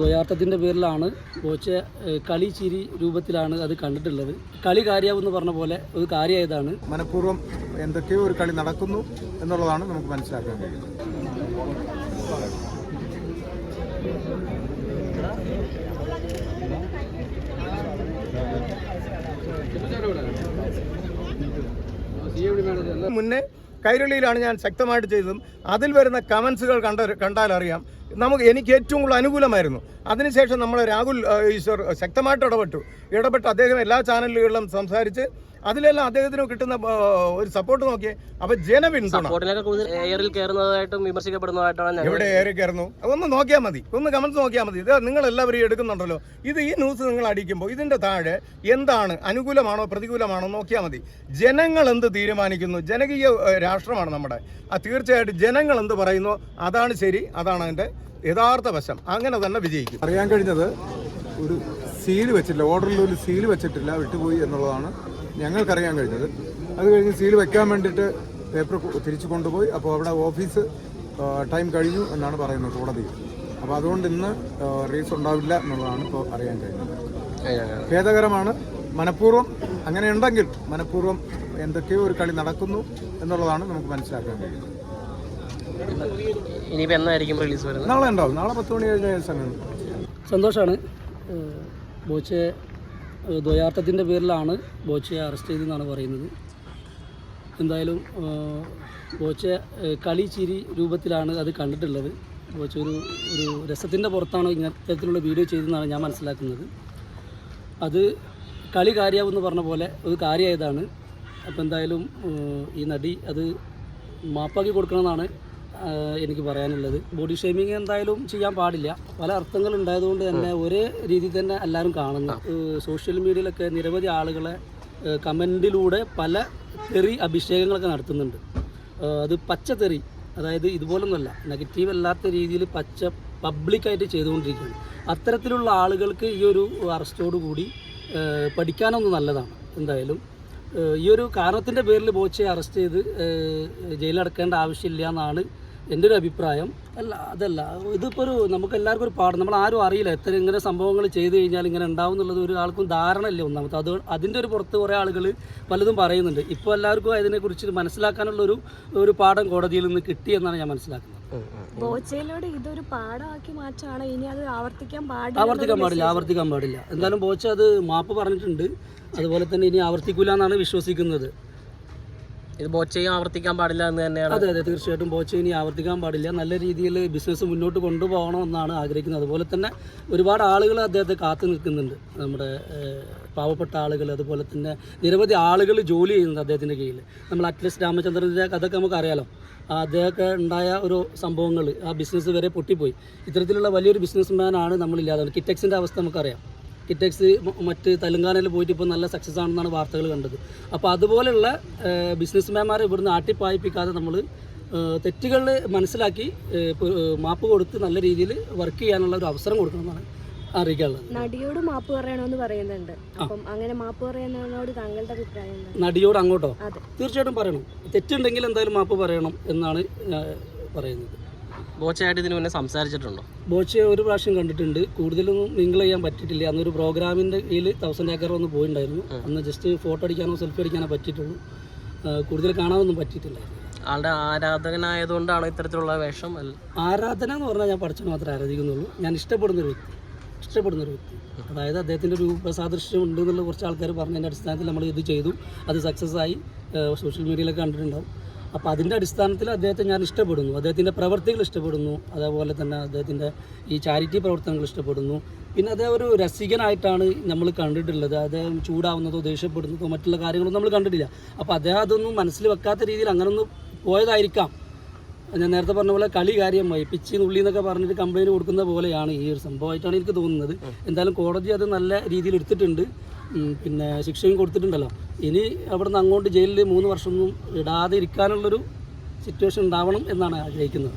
ദ്വയാർത്ഥത്തിന്റെ പേരിലാണ് ബോച്ചെ കളി ചിരി രൂപത്തിലാണ് അത് കണ്ടിട്ടുള്ളത്. കളി കാര്യാവെന്ന് പറഞ്ഞ പോലെ ഒരു കാര്യമായതാണ് മനഃപൂർവം എന്തൊക്കെയോ ഒരു കളി നടക്കുന്നു എന്നുള്ളതാണ് നമുക്ക് മനസ്സിലാക്കാൻ കഴിയുന്നത്. മുന്നേ കൈരളിയിലാണ് ഞാൻ ശക്തമായിട്ട് ചെയ്തതും അതിൽ വരുന്ന കമൻസുകൾ കണ്ട കണ്ടാൽ അറിയാം നമുക്ക് എനിക്ക് ഏറ്റവും കൂടുതൽ അനുകൂലമായിരുന്നു. അതിനുശേഷം നമ്മൾ രാഹുൽ ഈശ്വർ ശക്തമായിട്ട് ഇടപെട്ടു. ഇടപെട്ട് അദ്ദേഹം എല്ലാ ചാനലുകളിലും സംസാരിച്ച് അതിലെല്ലാം അദ്ദേഹത്തിന് കിട്ടുന്ന ഒരു സപ്പോർട്ട് നോക്കിയേ. അപ്പൊ ജനപിന്തുണ എയറിൽ കയറുന്നതായിട്ടും വിമർശിക്കപ്പെടുന്നതായിട്ടാണ് എവിടെ ഏറെ കയറുന്നു? ഒന്ന് നോക്കിയാൽ മതി. ഒന്ന് കമന്റ്സ് നോക്കിയാൽ മതി. ഇത് നിങ്ങൾ എല്ലാവരും എടുക്കുന്നുണ്ടല്ലോ. ഇത് ഈ ന്യൂസ് നിങ്ങൾ അടിക്കുമ്പോൾ ഇതിന്റെ താഴെ എന്താണ് അനുകൂലമാണോ പ്രതികൂലമാണോ നോക്കിയാൽ മതി. ജനങ്ങൾ എന്ത് തീരുമാനിക്കുന്നു? ജനകീയ രാഷ്ട്രമാണ് നമ്മുടെ. ആ തീർച്ചയായിട്ടും ജനങ്ങൾ എന്ത് പറയുന്നു? അതാണ് ശരി. അതാണ് അതിന്റെ യഥാർത്ഥ വശം. അങ്ങനെ തന്നെ വിജയിക്കും. അറിയാൻ കഴിഞ്ഞത് ഒരു സീൽ വെച്ചിട്ടില്ല. ഓർഡറിൽ ഒരു സീൽ വെച്ചിട്ടില്ല. വിട്ടുപോയി എന്നുള്ളതാണ് ഞങ്ങൾക്കറിയാൻ കഴിഞ്ഞത്. അത് കഴിഞ്ഞ് സീൽ വെക്കാൻ വേണ്ടിയിട്ട് പേപ്പർ തിരിച്ചു കൊണ്ടുപോയി. അപ്പോൾ അവിടെ ഓഫീസ് ടൈം കഴിഞ്ഞു എന്നാണ് പറയുന്നത് കോടതി. അപ്പോൾ അതുകൊണ്ട് ഇന്ന് റീസ് ഉണ്ടാവില്ല എന്നുള്ളതാണ് ഇപ്പോൾ അറിയാൻ കഴിഞ്ഞത്. ഖേദകരമാണ്. മനഃപൂർവം അങ്ങനെ ഉണ്ടെങ്കിൽ മനഃപൂർവം എന്തൊക്കെയോ ഒരു കളി നടക്കുന്നു എന്നുള്ളതാണ് നമുക്ക് മനസ്സിലാക്കാൻ കഴിയുന്നത്. ഇനിയിപ്പോൾ എന്നായിരിക്കും റിലീസ് വരുന്നത്? നാളെ ഉണ്ടാവും. നാളെ പത്ത് മണി കഴിഞ്ഞ സമയം സന്തോഷമാണ്. ബോച്ചെ ദ്വയാർത്ഥത്തിന്റെ പേരിലാണ് ബോച്ചയെ അറസ്റ്റ് ചെയ്തെന്നാണ് പറയുന്നത്. എന്തായാലും ബോച്ച കളി ചിരി രൂപത്തിലാണ് അത് കണ്ടിട്ടുള്ളത്. ബോച്ച ഒരു ഒരു രസത്തിന്റെ പുറത്താണ് ഇങ്ങനത്തരത്തിലുള്ള വീഡിയോ ചെയ്തതെന്നാണ് ഞാൻ മനസ്സിലാക്കുന്നത്. അത് കളി കാര്യാവെന്ന് പറഞ്ഞ പോലെ ഒരു കാര്യമായതാണ് അപ്പോൾ എന്തായാലും ഈ നടി അത് മാപ്പാക്കി കൊടുക്കണമെന്നാണ് എനിക്ക് പറയാനുള്ളത്. ബോഡി ഷേമിങ് എന്തായാലും ചെയ്യാൻ പാടില്ല. പല അർത്ഥങ്ങൾ ഉണ്ടായതുകൊണ്ട് തന്നെ ഒരേ രീതിയിൽ തന്നെ എല്ലാവരും കാണുന്നു. സോഷ്യൽ മീഡിയയിലൊക്കെ നിരവധി ആളുകളെ കമന്റിലൂടെ പല തെറി അഭിഷേകങ്ങളൊക്കെ നടത്തുന്നുണ്ട്. അത് പച്ച തെറി അതായത് ഇതുപോലൊന്നുമല്ല നെഗറ്റീവ് അല്ലാത്ത രീതിയിൽ പച്ച പബ്ലിക്കായിട്ട് ചെയ്തുകൊണ്ടിരിക്കുകയാണ്. അത്തരത്തിലുള്ള ആളുകൾക്ക് ഈ ഒരു അറസ്റ്റോട് കൂടി ഏഹ് പഠിക്കാനൊന്ന് നല്ലതാണ്. എന്തായാലും ഈ ഒരു കാരണത്തിന്റെ പേരിൽ ബോച്ചയെ അറസ്റ്റ് ചെയ്ത് ജയിലിലടക്കേണ്ട ആവശ്യമില്ല എന്നാണ് എന്റെ ഒരു അഭിപ്രായം. അല്ല അതല്ല. ഇതിപ്പോൾ ഒരു നമുക്ക് എല്ലാവർക്കും ഒരു പാഠം. നമ്മൾ ആരും അറിയില്ല എത്ര ഇങ്ങനെ സംഭവങ്ങൾ ചെയ്തു കഴിഞ്ഞാൽ ഇങ്ങനെ ഉണ്ടാവും എന്നുള്ളത് ഒരു ആൾക്കും ധാരണ ഇല്ല ഒന്നാമത്തെ അത് അതിന്റെ ഒരു പുറത്ത് കുറേ ആളുകൾ പലതും പറയുന്നുണ്ട്. ഇപ്പോൾ എല്ലാവർക്കും അതിനെക്കുറിച്ച് മനസ്സിലാക്കാനുള്ള ഒരു ഒരു പാഠം കോടതിയിൽ നിന്ന് കിട്ടി എന്നാണ് ഞാൻ മനസ്സിലാക്കുന്നത്. ബോച്ചയിലൂടെ ഇതൊരു പാഠമാക്കി മാറ്റാണ്. ഇനി അത് ആവർത്തിക്കാൻ പാടില്ല ആവർത്തിക്കാൻ പാടില്ല ആവർത്തിക്കാൻ പാടില്ല. എന്തായാലും ബോച്ച അത് മാപ്പ് പറഞ്ഞിട്ടുണ്ട്. അതുപോലെ തന്നെ ഇനി ആവർത്തിക്കില്ല എന്നാണ് വിശ്വസിക്കുന്നത്. ഇത് ബോച്ചയും ആവർത്തിക്കാൻ പാടില്ല എന്ന് തന്നെയാണ്. അതെ അതെ തീർച്ചയായിട്ടും ബോച്ച ഇനി ആവർത്തിക്കാൻ പാടില്ല. നല്ല രീതിയിൽ ബിസിനസ് മുന്നോട്ട് കൊണ്ടുപോകണമെന്നാണ് ആഗ്രഹിക്കുന്നത്. അതുപോലെ തന്നെ ഒരുപാട് ആളുകൾ അദ്ദേഹത്തെ കാത്തു നിൽക്കുന്നുണ്ട്. നമ്മുടെ പാവപ്പെട്ട ആളുകൾ അതുപോലെ തന്നെ നിരവധി ആളുകൾ ജോലി ചെയ്യുന്നുണ്ട് അദ്ദേഹത്തിന്റെ കീഴിൽ. നമ്മൾ അറ്റ്ലസ് രാമചന്ദ്രന്റെ കഥയൊക്കെ നമുക്ക് അറിയാലോ? അദ്ദേഹമൊക്കെ ഉണ്ടായ ഒരു സംഭവങ്ങൾ ആ ബിസിനസ് വരെ പൊട്ടിപ്പോയി. ഇത്തരത്തിലുള്ള വലിയൊരു ബിസിനസ് മാനാണ് നമ്മളില്ലാതെ. കിറ്റക്സിന്റെ അവസ്ഥ നമുക്കറിയാം. കിറ്റക്സ് മറ്റ് തെലങ്കാനയിൽ പോയിട്ട് ഇപ്പോൾ നല്ല സക്സസ് ആണെന്നാണ് വാർത്തകൾ കണ്ടത്. അപ്പോൾ അതുപോലെയുള്ള ബിസിനസ്മാൻമാരെ ഇവിടുന്ന് ആട്ടിപ്പായിപ്പിക്കാതെ നമ്മൾ തെറ്റുകൾ മനസ്സിലാക്കി മാപ്പ് കൊടുത്ത് നല്ല രീതിയിൽ വർക്ക് ചെയ്യാനുള്ള ഒരു അവസരം കൊടുക്കണമെന്നാണ് അറിയിക്കാനുള്ളത്. നടിയോട് മാപ്പ് പറയണമെന്ന് പറയുന്നുണ്ട്. അപ്പം അങ്ങനെ മാപ്പ് പറയുന്നതിനോട് താങ്കളുടെ അഭിപ്രായം നടിയോട് അങ്ങോട്ടോ? തീർച്ചയായിട്ടും പറയണം. തെറ്റുണ്ടെങ്കിൽ എന്തായാലും മാപ്പ് പറയണം എന്നാണ് പറയുന്നത്. ബോച്ചയായിട്ട് ഇതിന് മുന്നേ സംസാരിച്ചിട്ടുണ്ടോ? ബോച്ചയെ ഒരു പ്രാവശ്യം കണ്ടിട്ടുണ്ട്. കൂടുതലൊന്നും നിങ്ങൾ ചെയ്യാൻ പറ്റിയിട്ടില്ല. അന്നൊരു പ്രോഗ്രാമിന്റെ കീഴിൽ തൗസൻഡ് ഏക്കർ ഒന്ന് പോയിട്ടുണ്ടായിരുന്നു അന്ന് ജസ്റ്റ് ഫോട്ടോ അടിക്കാനോ സെൽഫി അടിക്കാനോ പറ്റിയിട്ടുള്ളൂ. കൂടുതൽ കാണാനൊന്നും പറ്റിയിട്ടില്ലായിരുന്നു. ആളുടെ ആരാധകനായതുകൊണ്ടാണോ ഇത്തരത്തിലുള്ള വേഷം? ആരാധന എന്ന് പറഞ്ഞാൽ ഞാൻ പഠിച്ചു മാത്രമേ ആരാധിക്കുന്നുള്ളൂ. ഞാൻ ഇഷ്ടപ്പെടുന്ന ഒരു വ്യക്തി. ഇഷ്ടപ്പെടുന്ന ഒരു വ്യക്തി. അതായത് അദ്ദേഹത്തിന്റെ ഒരു സാദൃശ്യം ഉണ്ട് എന്നുള്ള കുറച്ച് ആൾക്കാർ പറഞ്ഞതിന്റെ അടിസ്ഥാനത്തിൽ നമ്മൾ ഇത് ചെയ്തു. അത് സക്സസ് ആയി. സോഷ്യൽ മീഡിയയിലൊക്കെ കണ്ടിട്ടുണ്ടാവും. അപ്പോൾ അതിന്റെ അടിസ്ഥാനത്തിൽ അദ്ദേഹത്തെ ഞാൻ ഇഷ്ടപ്പെടുന്നു. അദ്ദേഹത്തിന്റെ പ്രവർത്തികൾ ഇഷ്ടപ്പെടുന്നു. അതേപോലെ തന്നെ അദ്ദേഹത്തിന്റെ ഈ ചാരിറ്റി പ്രവർത്തനങ്ങൾ ഇഷ്ടപ്പെടുന്നു. പിന്നെ അദ്ദേഹം ഒരു രസികനായിട്ടാണ് നമ്മൾ കണ്ടിട്ടുള്ളത്. അദ്ദേഹം ചൂടാവുന്നതോ ദേഷ്യപ്പെടുന്നതോ മറ്റുള്ള കാര്യങ്ങളൊന്നും നമ്മൾ കണ്ടിട്ടില്ല. അപ്പോൾ അദ്ദേഹം അതൊന്നും മനസ്സിൽ വെക്കാത്ത രീതിയിൽ അങ്ങനെ അങ്ങനൊന്നും പോയതായിരിക്കാം. ഞാൻ നേരത്തെ പറഞ്ഞ പോലെ കളി കാര്യമായി പിച്ചി നുള്ളി എന്നൊക്കെ പറഞ്ഞിട്ട് കംപ്ലൈന്റ് കൊടുക്കുന്ന പോലെയാണ് ഈ ഒരു സംഭവമായിട്ടാണ് എനിക്ക് തോന്നുന്നത്. എന്തായാലും കോടതി അത് നല്ല രീതിയിൽ എടുത്തിട്ടുണ്ട്. പിന്നെ ശിക്ഷയും കൊടുത്തിട്ടുണ്ടല്ലോ. ഇനി അവിടുന്ന് അങ്ങോട്ട് ജയിലിൽ മൂന്ന് വർഷമൊന്നും ഇടാതെ ഇരിക്കാനുള്ളൊരു സിറ്റുവേഷൻ ഉണ്ടാവണം എന്നാണ് ആഗ്രഹിക്കുന്നത്.